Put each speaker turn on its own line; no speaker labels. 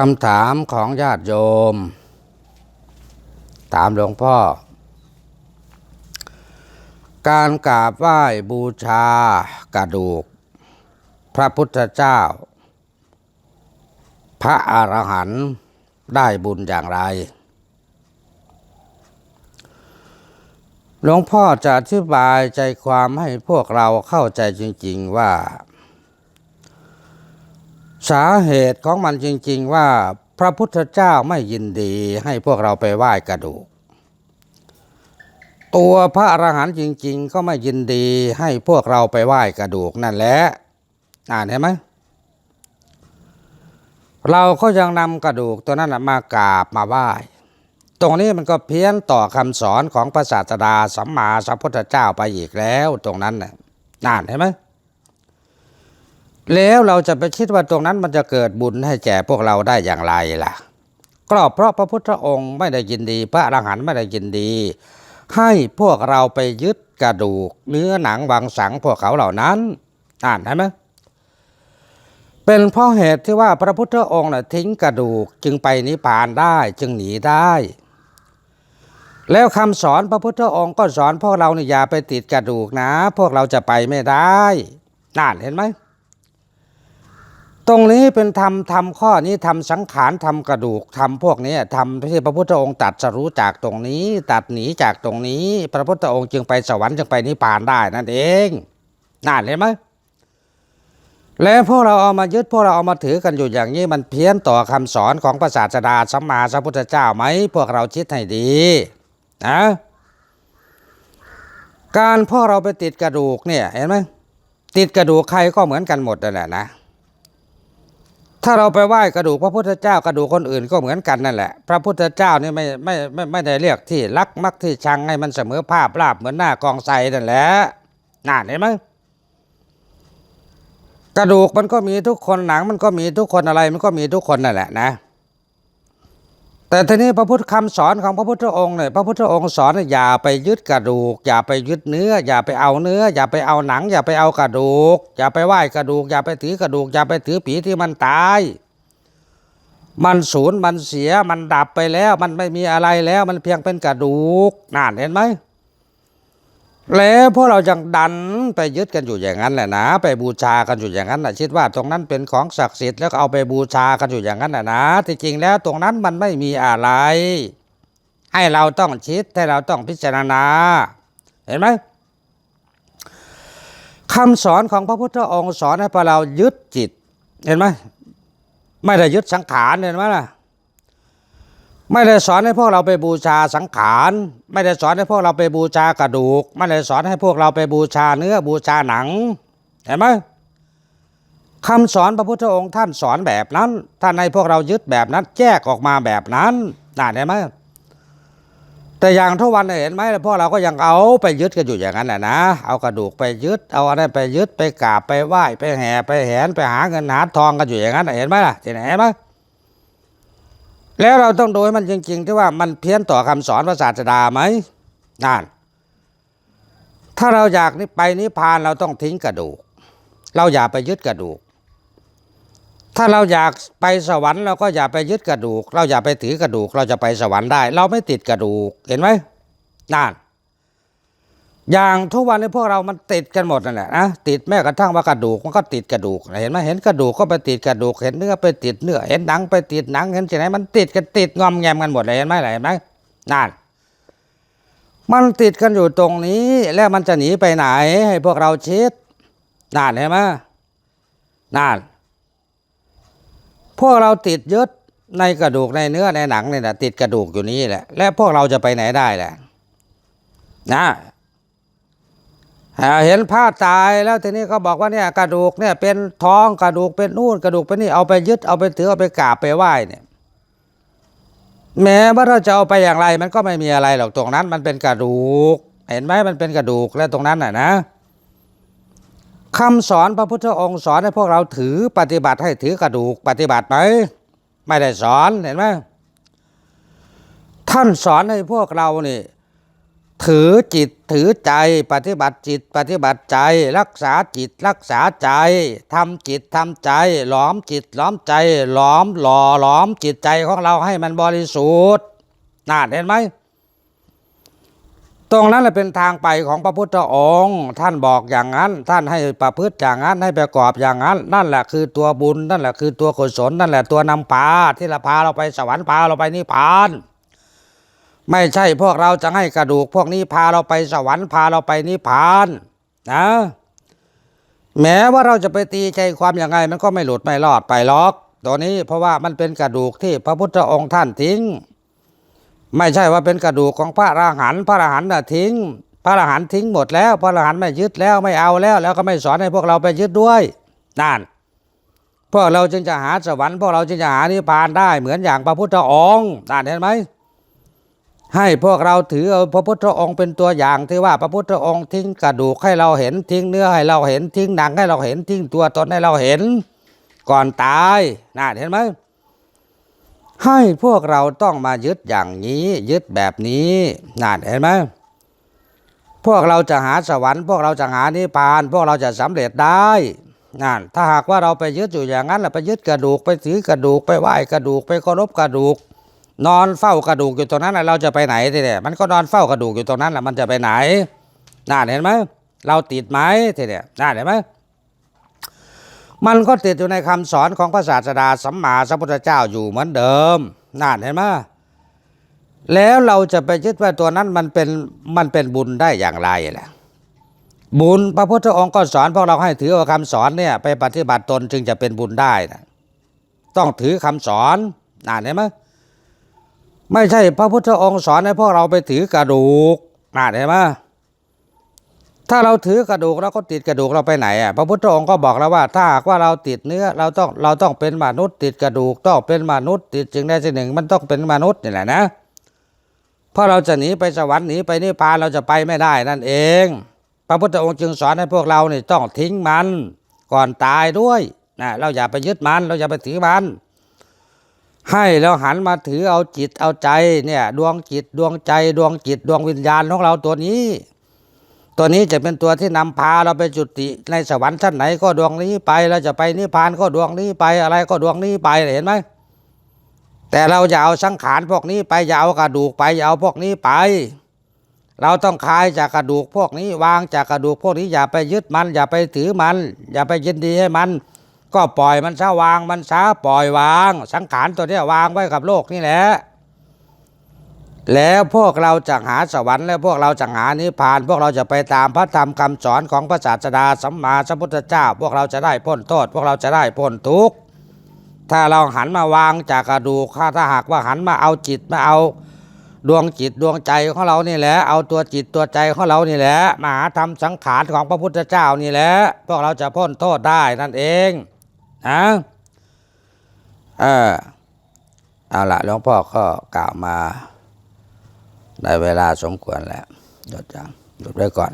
คำถามของญาติโยม ถามหลวงพ่อ การกราบไหว้บูชากระดูก พระพุทธเจ้า พระอรหันต์ได้บุญอย่างไร หลวงพ่อจะอธิบายใจความให้พวกเราเข้าใจจริง ๆ ว่า สาเหตุของมันจริง ๆ ว่าพระพุทธเจ้าไม่ยินดีให้พวกเราไปไหว้กระดูก ตัวพระอรหันต์จริง ๆ ก็ไม่ยินดีให้พวกเราไปไหว้กระดูกนั่นแหละอ่านเห็นไหมเราก็ยังนำกระดูกตัวนั้นมากราบมาไหว้ตรงนี้มันก็เพี้ยนต่อคำสอนของพระศาสดาสัมมาสัมพุทธเจ้าไปอีกแล้ว ตรงนั้นน่ะน่านเห็นไหม แล้วเราจะไปคิดว่าตรงนั้นมันจะเกิดบุญให้แก่พวกเราได้อย่างไรล่ะก็เพราะพระพุทธองค์ไม่ได้ยินดี พระอรหันต์ไม่ได้ยินดี ให้พวกเราไปยึดกระดูก เนื้อหนังวังสังพวกเขาเหล่านั้น อ่านได้ไหมเป็นเพราะเหตุที่ว่าพระพุทธองค์น่ะทิ้งกระดูกจึงไปนิพพานได้จึงหนีได้ แล้วคำสอนพระพุทธองค์ก็สอนพวกเราเนี่ยอย่าไปติดกระดูกนะ พวกเราจะไปไม่ได้น่านเห็นไหม ตรงนี้เป็นทำทำข้อนี้ทำสังขารทำกระดูกทำพวกนี้ทำที่พระพุทธองค์ตัดสรู้จากตรงนี้ ตัดหนีจากตรงนี้ พระพุทธองค์จึงไปสวรรค์จึงไปนิพพานได้นั่นเองน่าเห็นไหมแล้วพวกเราเอามายึดพวกเราเอามาถือกันอยู่อย่างนี้มันเพี้ยนต่อคำสอนของพระศาสดาสัมมาสัมพุทธเจ้าไหมพวกเราคิดให้ดีนะการพวกเราไปติดกระดูกเนี่ยเห็นไหมติดกระดูกใครก็เหมือนกันหมดนั่นแหละนะ ถ้าเราไปไหว้กระดูกพระพุทธเจ้ากระดูกคนอื่นก็เหมือนกันนั่นแหละ พระพุทธเจ้านี่ไม่ไม่ไม่ไม่ได้เรียกที่รักมักที่ชังให้มันเสมอภาพราบเหมือนหน้ากองใสนั่นแหละน่าเห็นไหมกระดูกมันก็มีทุกคนหนังมันก็มีทุกคนอะไรมันก็มีทุกคนนั่นแหละนะ แต่ทีนี้พระพุทธคำสอนของพระพุทธองค์เนี่ยพระพุทธองค์สอนอย่าไปยึดกระดูก อย่าไปยึดเนื้อ อย่าไปเอาเนื้อ อย่าไปเอาหนัง อย่าไปเอากระดูก อย่าไปไหว้กระดูก อย่าไปถือกระดูก อย่าไปถือผีที่มันตาย มันสูญมันเสียมันดับไปแล้ว มันไม่มีอะไรแล้วมันเพียงเป็นกระดูกน่านเห็นไหม แล้วพวกเรายังดันไปยึดกันอยู่อย่างนั้นแหละนะ ไปบูชากันอยู่อย่างนั้นนะคิดว่าตรงนั้นเป็นของศักดิ์สิทธิ์แล้วเอาไปบูชากันอยู่อย่างนั้นนะนะที่จริงแล้วตรงนั้นมันไม่มีอะไร ให้เราต้องคิดให้เราต้องพิจารณา เห็นไหมคำสอนของพระพุทธองค์สอนให้พวกเรายึดจิต เห็นไหมไม่ได้ยึดสังขารเห็นไหมล่ะ ไม่ได้สอนให้พวกเราไปบูชาสังขาร ไม่ได้สอนให้พวกเราไปบูชากระดูก ไม่ได้สอนให้พวกเราไปบูชาเนื้อบูชาหนัง เห็นไหมคำสอนพระพุทธองค์ท่านสอนแบบนั้น ท่านให้พวกเรายึดแบบนั้นแยกออกมาแบบนั้นน่าเห็นไหมแต่อย่างทุกวันเห็นไหมพวกเราก็ยังเอาไปยึดกันอยู่อย่างนั้นแหละนะเอากระดูกไปยึด เอาอะไรไปยึดไปกราบไปไหว้ไปแห่ไปแหนไปหาเงินหาทองกันอยู่อย่างนั้นเห็นไหมล่ะที่ไหนเห็นไหม แล้วเราต้องดูให้มันจริง ๆ ที่ว่ามันเพี้ยนต่อคำสอนพระศาสดาไหมนั่นถ้าเราอยากนี่ไปนิพพานเราต้องทิ้งกระดูก เราอย่าไปยึดกระดูก ถ้าเราอยากไปสวรรค์เราก็อย่าไปยึดกระดูก เราอย่าไปถือกระดูก เราจะไปสวรรค์ได้ เราไม่ติดกระดูกเห็นไหมนั่น อย่างทุกวันนี้พวกเรามันติดกันหมดนั่นแหละนะติดแม้กระทั่งว่ากระดูกมันก็ติดกระดูกเห็นไหมเห็นกระดูกก็ไปติดกระดูกเห็นเนื้อไปติดเนื้อเห็นหนังไปติดหนังเห็นที่ไหนมันติดกันติดงอมแงมกันหมดเลยเห็นไหมเห็นไหมนั่นมันติดกันอยู่ตรงนี้ แล้วมันจะหนีไปไหน ให้พวกเราคิดนั่นเห็นไหมนั่นพวกเราติดยึดในกระดูกในเนื้อในหนังเนี่ยนะติดกระดูกอยู่นี้แหละ และพวกเราจะไปไหนได้แหละนะ เห็นผ้าตายแล้วทีนี้เขาบอกว่าเนี่ยกระดูกเนี่ยเป็นท้องกระดูกเป็นนู่นกระดูกเป็นนี่เอาไปยึดเอาไปถือเอาไปกราบไปไหว้เนี่ยแม้ว่าเราจะเอาไปอย่างไรมันก็ไม่มีอะไรหรอกตรงนั้น มันเป็นกระดูก เห็นไหมมันเป็นกระดูกแล้วตรงนั้นน่ะนะคำสอนพระพุทธองค์สอนให้พวกเราถือปฏิบัติให้ถือกระดูกปฏิบัติไหมไม่ได้สอนเห็นไหมท่านสอนให้พวกเรานี่ ถือจิตถือใจปฏิบัติจิตปฏิบัติใจ รักษาจิตรักษาใจทำจิตทำใจ หลอมจิตหลอมใจ หลอมหล่อหลอมจิตใจของเราให้มันบริสุทธิ์น่าเห็นไหมตรงนั้นแหละเป็นทางไปของพระพุทธองค์ ท่านบอกอย่างนั้น ท่านให้ประพฤติอย่างนั้นให้ประกอบอย่างนั้น นั่นแหละคือตัวบุญนั่นแหละคือตัวกุศลนั่นแหละตัวนำพาที่เราพาเราไปสวรรค์พาเราไปนิพพาน ไม่ใช่พวกเราจะให้กระดูก พวกนี้พาเราไปสวรรค์พาเราไปนิพพานนะแม้ว่าเราจะไปตีใจความยังไง มันก็ไม่หลุดไม่รอดไปหรอก ตัวนี้เพราะว่ามันเป็นกระดูกที่พระพุทธองค์ท่านทิ้ง ไม่ใช่ว่าเป็นกระดูกของพระอรหันต์พระอรหันต์น่ะทิ้ง พระอรหันต์ทิ้งหมดแล้ว พระอรหันต์ไม่ยึดแล้วไม่เอาแล้ว แล้วก็ไม่สอนให้พวกเราไปยึดด้วยนั่นพวกเราจึงจะหาสวรรค์พวกเราจึงจะหานิพพานได้เหมือนอย่างพระพุทธองค์นั่นเห็นไหม ให้พวกเราถือเอาพระพุทธองค์เป็นตัวอย่างที่ว่าพระพุทธองค์ทิ้งกระดูกให้เราเห็นทิ้งเนื้อให้เราเห็นทิ้งหนังให้เราเห็นทิ้งตัวตนให้เราเห็น ก่อนตายน่าเห็นไหมให้พวกเราต้องมายึดอย่างนี้ ยึดแบบนี้น่าเห็นไหมพวกเราจะหาสวรรค์พวกเราจะหานิพพาน พวกเราจะสำเร็จได้นั่นถ้าหากว่าเราไปยึดอยู่อย่างนั้นแหละไปยึดกระดูกไปถือกระดูกไปไหว้กระดูกไปเคารพกระดูก นอนเฝ้ากระดูกอยู่ตรงนั้นนะเราจะไปไหนทีเดียมันก็นอนเฝ้ากระดูกอยู่ตรงนั้นแหละมันจะไปไหนน่าเห็นไหมเราติดไหมทีเดียน่าเห็นไหมมันก็ติดอยู่ในคำสอนของพระศาสดาสัมมาสัมพุทธเจ้าอยู่เหมือนเดิมน่าเห็นไหมแล้วเราจะไปยึดว่าตัวนั้นมันเป็นมันเป็นบุญได้อย่างไรล่ะบุญพระพุทธองค์ก็สอนพวกเราให้ถือเอาคำสอนเนี่ยไปปฏิบัติตนจึงจะเป็นบุญได้นะต้องถือคำสอนน่าเห็นไหม ไม่ใช่พระพุทธองค์สอนให้พวกเราไปถือกระดูกน่าเห็นไหมถ้าเราถือกระดูกเราก็ติดกระดูกเราไปไหนอะพระพุทธองค์ก็บอกแล้วว่า ถ้าหากว่าเราติดเนื้อเราต้องเราต้องเป็นมนุษย์ติดกระดูกต้องเป็นมนุษย์ติดจึงได้สิ่งหนึ่ง มันต้องเป็นมนุษย์นี่แหละนะเพราะเราจะหนีไปสวรรค์หนีไปนิพพานเราจะไปไม่ได้นั่นเอง พระพุทธองค์จึงสอนให้พวกเราเนี่ต้องทิ้งมันก่อนตายด้วยนะเราอย่าไปยึดมันเราอย่าไปถือมัน ให้เราหันมาถือเอาจิตเอาใจเนี่ย ดวงจิตดวงใจดวงจิตดวงวิญญาณของเราตัวนี้ ตัวนี้จะเป็นตัวที่นำพาเราไปจุติในสวรรค์ชั้นไหนก็ดวงนี้ไปเราจะไปนิพพานก็ดวงนี้ไปอะไรก็ดวงนี้ไปเห็นไหมแต่เราจะเอาสังขารพวกนี้ไปอย่าเอากระดูกไปอย่าเอาพวกนี้ไป เราต้องคลายจากกระดูกพวกนี้วางจากกระดูกพวกนี้อย่าไปยึดมัน อย่าไปถือมัน อย่าไปยินดีให้มัน ก็ปล่อยมันซะวางมันซะปล่อยวาง สังขารตัวนี้วางไว้กับโลกนี่แหละแล้วพวกเราจะหาสวรรค์และพวกเราจะหานิพพาน พวกเราจะไปตามพระธรรมคำสอนของพระศาสดาสัมมาสัมพุทธเจ้า พวกเราจะได้พ้นโทษ พวกเราจะได้พ้นทุกข์ถ้าเราหันมาวางจากกระดูกถ้าหากว่าหันมาเอาจิตมาเอาดวงจิตดวงใจของเรานี่แหละ เอาตัวจิตตัวใจของเรานี่แหละมาหาทำสังขารของพระพุทธเจ้านี่แหละพวกเราจะพ้นโทษได้นั่นเอง นะเออเอาละหลวงพ่อก็กล่าวมาในเวลาสมควรแล้วหยุดจังหยุดไว้ก่อน